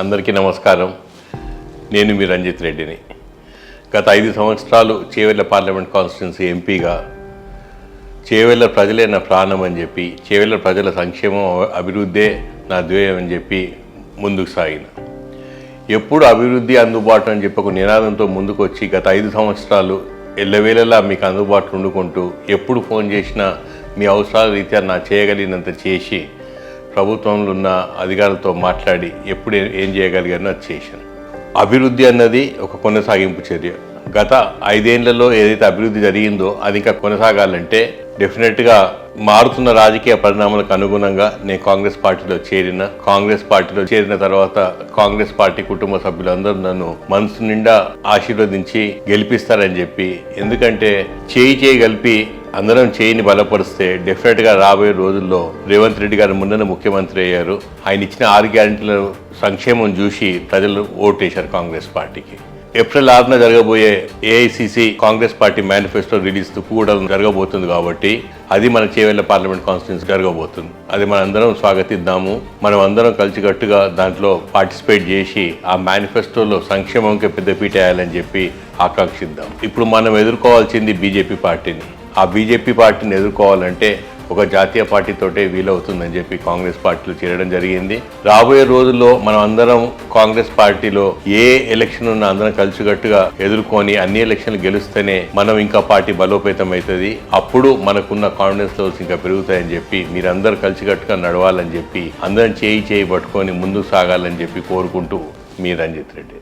అందరికీ నమస్కారం. నేను మీ రంజిత్ రెడ్డిని. గత ఐదు సంవత్సరాలు చేవెళ్ళ పార్లమెంట్ కాన్స్టిట్యున్సీ ఎంపీగా చేవెళ్ళ ప్రజలే నా ప్రాణం అని చెప్పి చేవెళ్ళ ప్రజల సంక్షేమం అభివృద్ధే నా ధ్యేయం అని చెప్పి ముందుకు సాగిన. ఎప్పుడు అభివృద్ధి అందుబాటు అని చెప్పి ఒక నినాదంతో ముందుకు వచ్చి గత ఐదు సంవత్సరాలు ఎల్లవేళలా మీకు అందుబాటులో ఉండుకుంటూ ఎప్పుడు ఫోన్ చేసినా మీ అవసరాల రీత్యా నా చేయగలిగినంత చేసి ప్రభుత్వంలో ఉన్న అధికారులతో మాట్లాడి ఎప్పుడు ఏం చేయగలిగానో అది చేశాను అభివృద్ధి అన్నది ఒక కొనసాగింపు చర్య. గత ఐదేళ్ళలో ఏదైతే అభివృద్ధి జరిగిందో అది ఇంకా కొనసాగాలంటే డెఫినెట్గా మారుతున్న రాజకీయ పరిణామాలకు అనుగుణంగా నేను కాంగ్రెస్ పార్టీలో చేరిన కాంగ్రెస్ పార్టీలో చేరిన తర్వాత కాంగ్రెస్ పార్టీ కుటుంబ సభ్యులందరూ నన్ను మనసు నిండా ఆశీర్వదించి గెలిపిస్తారని చెప్పి ఎందుకంటే చేయి చేయి కలిపి అందరం చేయిని బలపరిస్తే డెఫినెట్గా రాబోయే రోజుల్లో రేవంత్ రెడ్డి గారు ముందున ముఖ్యమంత్రి అయ్యారు. ఆయన ఇచ్చిన ఆరు గ్యారెంటీల సంక్షేమం చూసి ప్రజలు ఓటేశారు కాంగ్రెస్ పార్టీకి. ఏప్రిల్ ఆరున జరగబోయే AICC Congress party manifesto release కూడా జరగబోతుంది కాబట్టి అది మన చేవెళ్ళ పార్లమెంట్ కాన్స్టిట్యూన్సీ జరగబోతుంది. అది మన అందరం స్వాగతిద్దాము. మనం అందరం కలిసికట్టుగా దాంట్లో పార్టిసిపేట్ చేసి ఆ మేనిఫెస్టోలో సంక్షేమంకి పెద్దపీట వేయాలని చెప్పి ఆకాంక్షిద్దాం. ఇప్పుడు మనం ఎదుర్కోవాల్సింది బీజేపీ పార్టీని. ఆ బీజేపీ పార్టీని ఎదుర్కోవాలంటే ఒక జాతీయ పార్టీతోటే వీలవుతుందని చెప్పి కాంగ్రెస్ పార్టీలో చేరడం జరిగింది. రాబోయే రోజుల్లో మనం అందరం కాంగ్రెస్ పార్టీలో ఏ ఎలక్షన్ ఉన్నా అందరం కలిసికట్టుగా ఎదుర్కొని అన్ని ఎలక్షన్లు గెలుస్తేనే మనం ఇంకా పార్టీ బలోపేతం అవుతుంది. అప్పుడు మనకున్న కాన్ఫిడెన్స్ లెవెల్స్ ఇంకా పెరుగుతాయని చెప్పి మీరందరూ కలిసికట్టుగా నడవాలని చెప్పి అందరం చేయి చేయి పట్టుకొని ముందుకు సాగాలని చెప్పి కోరుకుంటూ మీ రంజిత్ రెడ్డి.